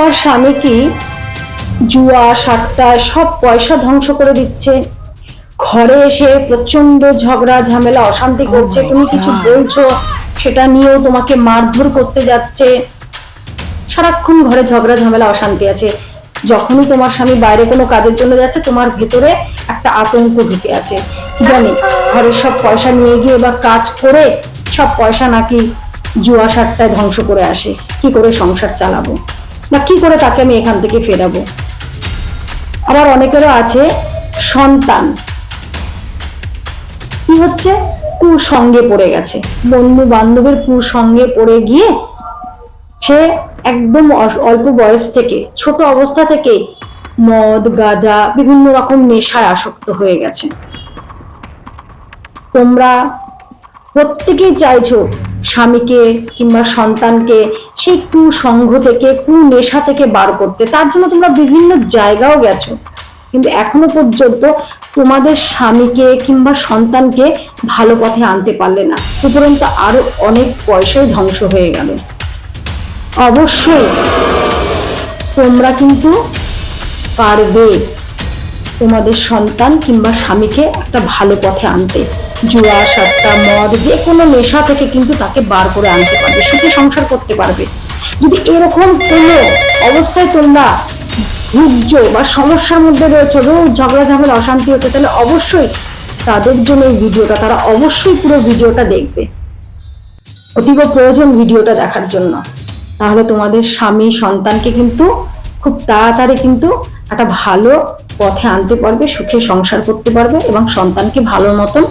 তোমার স্বামী কি জুয়া সাট্টা সব পয়সা ধ্বংস করে দিচ্ছে। ঘরে এসে প্রচণ্ড ঝগড়া ঝামেলা অশান্তি করছে। তুমি কিছু বলছো সেটা নিয়েও তোমাকে মারধর করতে যাচ্ছে। সারাক্ষণ ঘরে ঝগড়া ঝামেলা অশান্তি আছে। যখনই তোমার স্বামী বাইরে কোনো কাজের জন্য যাচ্ছে তোমার ভেতরে একটা আতঙ্ক ঢুকে আছে। জানি ঘরের সব পয়সা নিয়ে গিয়ে বা কাজ করে সব পয়সা নাকি জুয়া সাট্টায় ধ্বংস করে আসে। কি করে সংসার চালাবো? বা কি করে তাকে আমি এখান থেকে ফেরাবো? আবার অনেকেরও আছে সন্তান। কি হচ্ছে? কুসঙ্গে পড়ে গেছে। বন্ধু বান্ধবের কুসঙ্গে পড়ে গিয়ে সে একদম অল্প বয়স থেকে, ছোট অবস্থা থেকে মদ, গাঁজা, বিভিন্ন রকম নেশায় আসক্ত হয়ে গেছে। তোমরা প্রত্যেকেই চাইছো স্বামীকে কিংবা সন্তানকে সেই কু সংঘ থেকে কু নেশা থেকে বার করতে। তার জন্য তোমরা বিভিন্ন জায়গাও গেছো। কিন্তু এখনও পর্যন্ত তোমাদের স্বামীকে কিংবা সন্তানকে ভালো পথে আনতে পারলে না। উপরন্ত আরও অনেক পয়সাই ধ্বংস হয়ে গেল। অবশ্যই তোমরা কিন্তু পারবে তোমাদের সন্তান কিংবা স্বামীকে একটা ভালো পথে আনতে। জুয়া সাট্টা মদ, যে কোনো নেশা থেকে কিন্তু তাকে বার করে আনতে পারবে, সুখে সংসার করতে পারবে। যদি এরকম কোনো অবস্থায় তোমরা ভুগছ বা সমস্যার মধ্যে রয়েছে, রোজ ঝগড়া, ঝামেলা, অশান্তি হচ্ছে তাহলে অবশ্যই তাদের জন্য এই ভিডিওটা, তারা অবশ্যই পুরো ভিডিওটা দেখবে। অতীব প্রয়োজন ভিডিওটা দেখার জন্য। তাহলে তোমাদের স্বামী, সন্তানকে কিন্তু খুব তাড়াতাড়ি কিন্তু একটা ভালো পথে আনতে পারবে, সুখে সংসার করতে পারবে এবং সন্তানকে ভালো মতন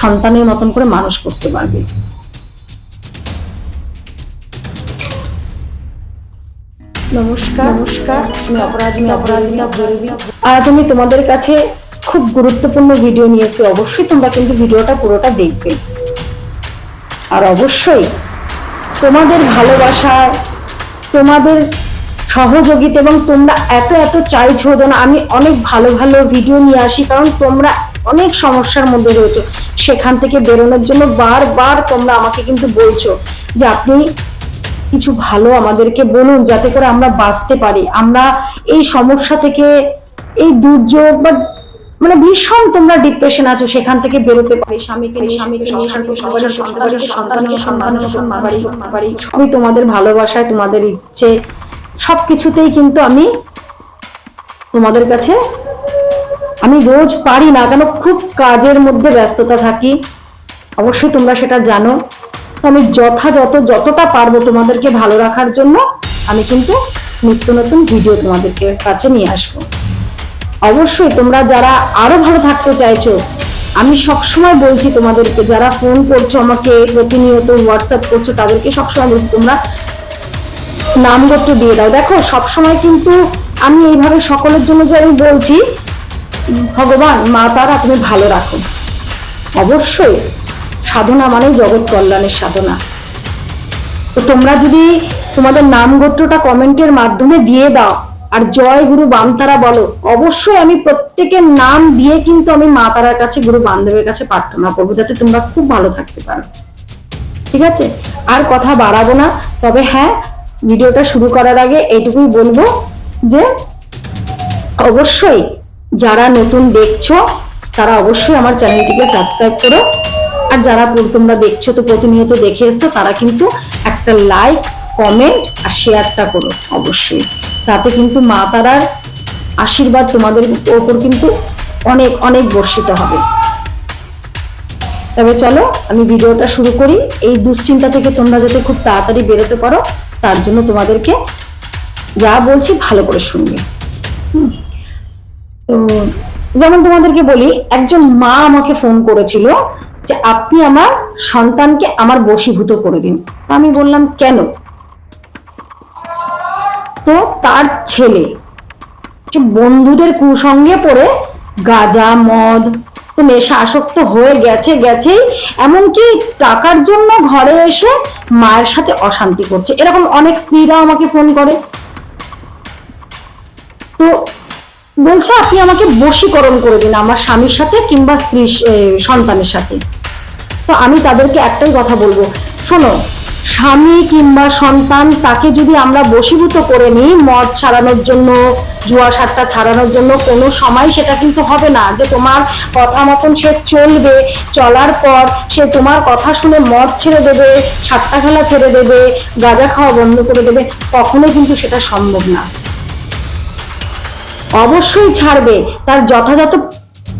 সন্তানের মতন করে মানুষ করতে পারবে। নমস্কার নমস্কার আমি অপরাজিনী অপরাজিনী অপরাজিনী আজ আমি তোমাদের কাছে খুব গুরুত্বপূর্ণ ভিডিও নিয়ে এসেছি। অবশ্যই তোমরা কিন্তু ভিডিওটা পুরোটা দেখবে। আর অবশ্যই তোমাদের ভালোবাসায় তোমাদের সহযোগিতা এবং তোমরা এত এত চাইছো যেন আমি অনেক ভালো ভালো ভিডিও নিয়ে আসি কারণ তোমরা অনেক সমস্যার মধ্যে রয়েছে। সেখান থেকে বেরোনোর জন্য বারবার তোমরা আমাকে কিন্তু বলছো যে আপনি কিছু ভালো আমাদেরকে বলুন যাতে করে আমরা বাঁচতে পারি। আমরা এই সমস্যা থেকে এই দুর্যোগ বা মানে ভীষণ তোমরা ডিপ্রেশন আছো সেখান থেকে বেরোতে পারি। স্বামীকে সন্তানকে সন্তানকে সবই তোমাদের ভালোবাসায় তোমাদের ইচ্ছে সবকিছুতেই কিন্তু আমি তোমাদের কাছে আমি রোজ পারি না কেন? খুব কাজের মধ্যে ব্যস্ততা থাকি। অবশ্যই তোমরা সেটা জানো। আমি যথাযথ যতটা পারব তোমাদেরকে ভালো রাখার জন্য, আমি কিন্তু নিত্য নতুন ভিডিও তোমাদেরকে কাছে নিয়ে আসব। অবশ্যই তোমরা যারা আরও ভালো থাকতে চাইছো, আমি সবসময় বলছি তোমাদেরকে, যারা ফোন করছ আমাকে, প্রতিনিয়ত হোয়াটসঅ্যাপ করছ, তাদেরকে সবসময় বলছি, তোমরা নাম গোত্র দিয়ে দাও। দেখো, সবসময় কিন্তু আমি এইভাবে সকলের জন্য যে আমি বলছি ভগবান, মা তারা তুমি ভালো রাখো। অবশ্যই, সাধনা মানেই জগৎ কল্যাণের সাধনা। তো তোমরা যদি তোমাদের নাম গোত্রটা কমেন্টের মাধ্যমে দিয়ে দাও, আর জয় গুরু বামতারা বলো, অবশ্যই আমি প্রত্যেকের নাম দিয়ে কিন্তু আমি মা তারার কাছে, গুরু বান্ধবের কাছে প্রার্থনা করব, যাতে তোমরা খুব ভালো থাকতে পারো। ঠিক আছে? আর কথা বাড়াবো না, তবে হ্যাঁ ভিডিওটা শুরু করার আগে এইটুকুই বলব যে, অবশ্যই যারা নতুন দেখছ, তারা অবশ্যই আমার চ্যানেলটিকে সাবস্ক্রাইব করো। আর যারা তোমরা দেখছ তো প্রতিনিয়ত দেখে এসছো, তারা কিন্তু একটা লাইক, কমেন্ট আর শেয়ারটা করো অবশ্যই। তাতে কিন্তু মা তারার আশীর্বাদ তোমাদের ওপর কিন্তু অনেক অনেক বর্ষিত হবে। তবে চলো, আমি ভিডিওটা শুরু করি। এই দুশ্চিন্তা থেকে তোমরা যাতে খুব তাড়াতাড়ি বেরোতে পারো, তার জন্য তোমাদেরকে যা বলছি ভালো করে শুনবে। হুম। তো যেমন তোমাদেরকে বলি, একজন মা আমাকে ফোন করেছিল যে, আপনি আমার সন্তানকে আমার বশীভূত করে দিন। আমি বললাম, কেন? তো তার ছেলে, সে বন্ধুদের কুসঙ্গে পড়ে গাঁজা, মদ, তো নেশা আসক্ত হয়ে গেছে, গেছেই, এমনকি টাকার জন্য ঘরে এসে মায়ের সাথে অশান্তি করছে। এরকম অনেক স্ত্রীরা আমাকে ফোন করে। তো বলছে, আপনি আমাকে বশীকরণ করে দিন আমার স্বামীর সাথে কিংবা স্ত্রী সন্তানের সাথে। তো আমি তাদেরকে একটাই কথা বলব, শোনো, স্বামী কিংবা সন্তান তাকে যদি আমরা বশীভূত করে নিই মদ ছাড়ানোর জন্য, জুয়া সাতটা ছাড়ানোর জন্য, কোনো সময় সেটা কিন্তু হবে না যে তোমার কথা মতন সে চলবে, চলার পর সে তোমার কথা শুনে মদ ছেড়ে দেবে, সাতটা খেলা ছেড়ে দেবে, গাঁজা খাওয়া বন্ধ করে দেবে, কখনোই কিন্তু সেটা সম্ভব না। অবশ্যই ছাড়বে। তার যথাযথ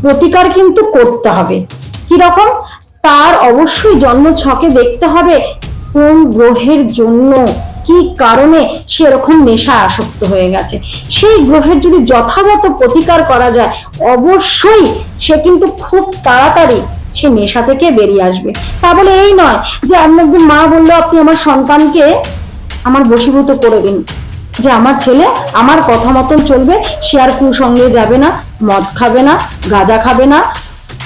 প্রতিকার কিন্তু করতে হবে। কি রকম তার অবশ্যই জন্ম ছকে দেখতে হবে কোন গ্রহের জন্য। কি কারণে সে এরকম নেশা আসক্ত হয়ে গেছে? সেই গ্রহের যদি যথাযথ প্রতিকার করা যায়, অবশ্যই সে কিন্তু খুব তাড়াতাড়ি সে নেশা থেকে বেরিয়ে আসবে। তা বলে এই নয় যে আপনার একজন মা বলল, আপনি আমার সন্তানকে আমার বশীভূত করে দিন। যে আমার ছেলে আমার কথা মতন চলবে, সে আর কুসঙ্গে যাবে না, মদ খাবে না, গাঁজা খাবে না।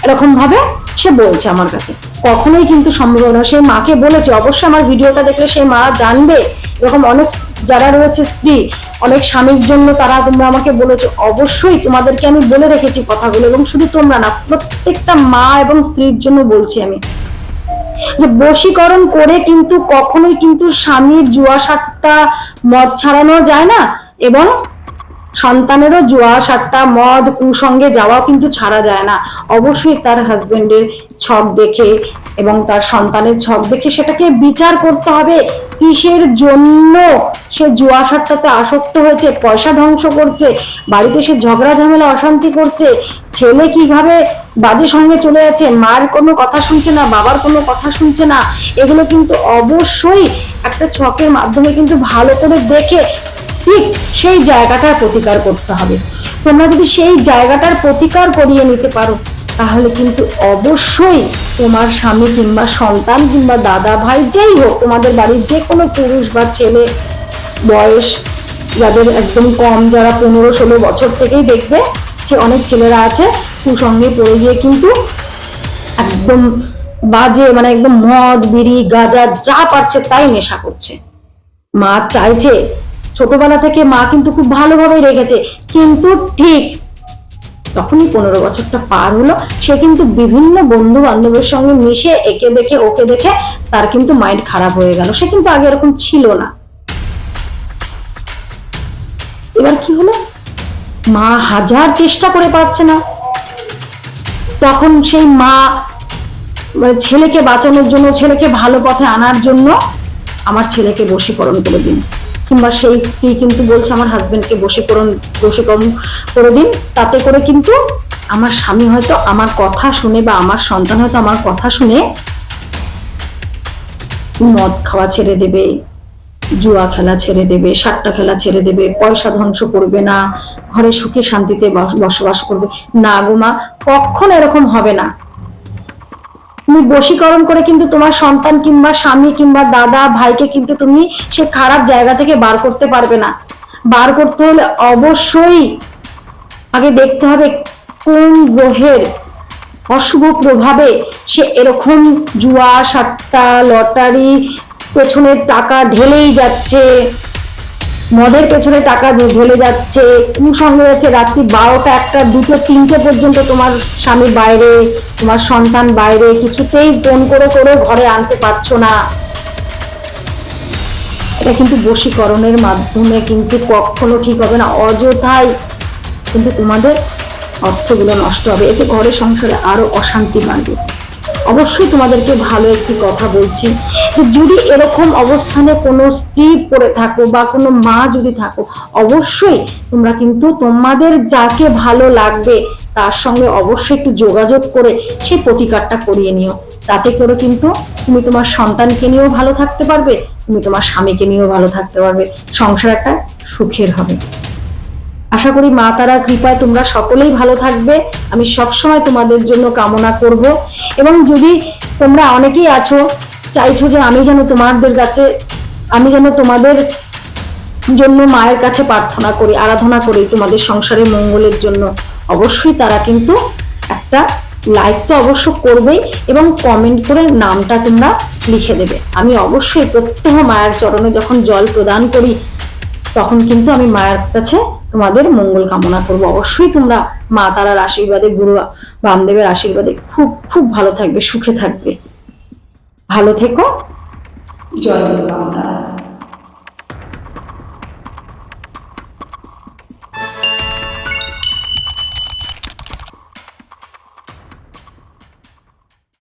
এরকম ভাবে সে বলছে আমার কাছে। কখনোই কিন্তু সম্ভব না। সেই মাকে বলেছে, অবশ্যই আমার ভিডিওটা দেখলে সেই মা জানবে। এরকম অনেক যারা রয়েছে স্ত্রী, অনেক স্বামীর জন্য তারা তোমরা আমাকে বলেছ। অবশ্যই তোমাদেরকে আমি বলে রেখেছি কথাগুলো এবং শুধু তোমরা না, প্রত্যেকটা মা এবং স্ত্রীর জন্য বলছি আমি। যে বশীকরণ করে কিন্তু কখনোই কিন্তু স্বামীর জুয়া সাতটা মদ ছাড়ানো যায় না এবং সন্তানেরও জুয়া সাতটা মদ কুসঙ্গে যাওয়াও কিন্তু ছাড়া যায় না। অবশ্যই তার হাজবেন্ডের ছক দেখে এবং তার সন্তানের ছক দেখে সেটাকে বিচার করতে হবে। কিসের জন্য সে জুয়া সাতটাতে আসক্ত হয়েছে? পয়সা ধ্বংস করছে, বাড়িতে সে ঝগড়া ঝামেলা অশান্তি করছে, ছেলে কীভাবে বাজে সঙ্গে চলে যাচ্ছে মার কোনো কথা শুনছে না, বাবার কোনো কথা শুনছে না। এগুলো কিন্তু অবশ্যই একটা ছকের মাধ্যমে কিন্তু ভালো করে দেখে ঠিক সেই জায়গাটার প্রতিকার করতে হবে। তোমরা যদি সেই জায়গাটার প্রতিকার করিয়ে নিতে পারো তাহলে কিন্তু অবশ্যই তোমার স্বামী কিংবা সন্তান কিংবা দাদা ভাই যেই হোক, তোমাদের বাড়ির যে কোনো পুরুষ বা ছেলে বয়স যাদের একদম কম যারা পনেরো ষোলো বছর থেকেই দেখবে যে অনেক ছেলেরা আছে কুসঙ্গে পড়ে গিয়ে কিন্তু একদম বাজে মানে একদম মদ, বিড়ি, গাঁজা, যা পারছে তাই নেশা করছে। মা চাইছে, ছোটবেলা থেকে মা কিন্তু খুব ভালোভাবে রেখেছে, কিন্তু ঠিক তখনই পনেরো বছরটা পার হলো। সে কিন্তু বিভিন্ন বন্ধু বান্ধবের সঙ্গে মিশে একে দেখে, ওকে দেখে তার কিন্তু মাইন্ড খারাপ হয়ে গেল। সে কিন্তু আগে এরকম ছিল না। এবার কি হলো? মা হাজার চেষ্টা করে পারছে না। তখন সেই মা মানে ছেলেকে বাঁচানোর জন্য, ছেলেকে ভালো পথে আনার জন্য আমার ছেলেকে বশীকরণ করে দিন। কিংবা সেই স্ত্রী কিন্তু বলছে, আমার হাজবেন্ডকে বশীকরণ বশীকরণ করে দিন। তাতে করে কিন্তু আমার স্বামী হয়তো আমার কথা শুনে বা আমার সন্তান হয়তো আমার কথা শুনে মদ খাওয়া ছেড়ে দেবে, জুয়া খেলা ছেড়ে দেবে, সাতটা খেলা ছেড়ে দেবে, পয়সা ধ্বংস করবে না, ঘরে সুখে শান্তিতে বস- বসবাস করবে। না গো মা, কখনো এরকম হবে না। তুমি বশীকরণ করে কিন্তু তোমার সন্তান কিংবা স্বামী কিংবা দাদা, ভাইকে কিন্তু তুমি সে খারাপ জায়গা থেকে বার করতে পারবে না। বার করতে হলে অবশ্যই আগে দেখতে হবে কোন গ্রহের অশুভ প্রভাবে সে এরকম জুয়া সাট্টা লটারি, পেছনের টাকা ঢেলেই যাচ্ছে। মদের পেছনে টাকা যে- ঢেলে যাচ্ছে কুসঙ্গে যাচ্ছে রাত্রি বারোটা একটা, দুটো, তিনটে পর্যন্ত তোমার স্বামী বাইরে, তোমার সন্তান বাইরে, কিছুতেই ফোন করে করে ঘরে আনতে পারছ না। এটা কিন্তু বশীকরণের মাধ্যমে কিন্তু কখনো ঠিক হবে না, অযথাই কিন্তু তোমাদের অর্থগুলো নষ্ট হবে। এতে ঘরের সংসারে আরও অশান্তি বাড়বে। অবশ্যই তোমাদেরকে ভালো একটি কথা বলছি যে যদি এরকম অবস্থানে কোনো স্ত্রী পড়ে থাকো বা কোনো মা যদি থাকো, অবশ্যই তোমরা কিন্তু তোমাদের যাকে ভালো লাগবে তার সঙ্গে অবশ্যই একটু যোগাযোগ করে সেই প্রতিকারটা করিয়ে নিও। তাতে করে কিন্তু তুমি তোমার সন্তানকে নিয়েও ভালো থাকতে পারবে, তুমি তোমার স্বামীকে নিয়েও ভালো থাকতে পারবে। সংসার একটা সুখের হবে। আশা করি মা তারা কৃপায় তোমরা সকলেই ভালো থাকবে। আমি সবসময় তোমাদের জন্য কামনা করব। এবং যদি তোমরা অনেকেই আছো, চাইছো যে আমি যেন তোমাদের কাছে, আমি যেন তোমাদের জন্য মায়ের কাছে প্রার্থনা করি, আরাধনা করি তোমাদের সংসারে মঙ্গলের জন্য, অবশ্যই তারা কিন্তু একটা লাইক তো অবশ্য করবেই এবং কমেন্ট করে নামটা তোমরা লিখে দেবে। আমি অবশ্যই প্রত্যহ মায়ের চরণে যখন জল প্রদান করি, তখন কিন্তু আমি মায়ের কাছে তোমাদের মঙ্গল কামনা করব। অবশ্যই তোমরা মা তারার আশীর্বাদে, গুরু বামদেবের আশীর্বাদে খুব খুব ভালো থাকবে, সুখে থাকবে। ভালো থেকো। জয় গুরু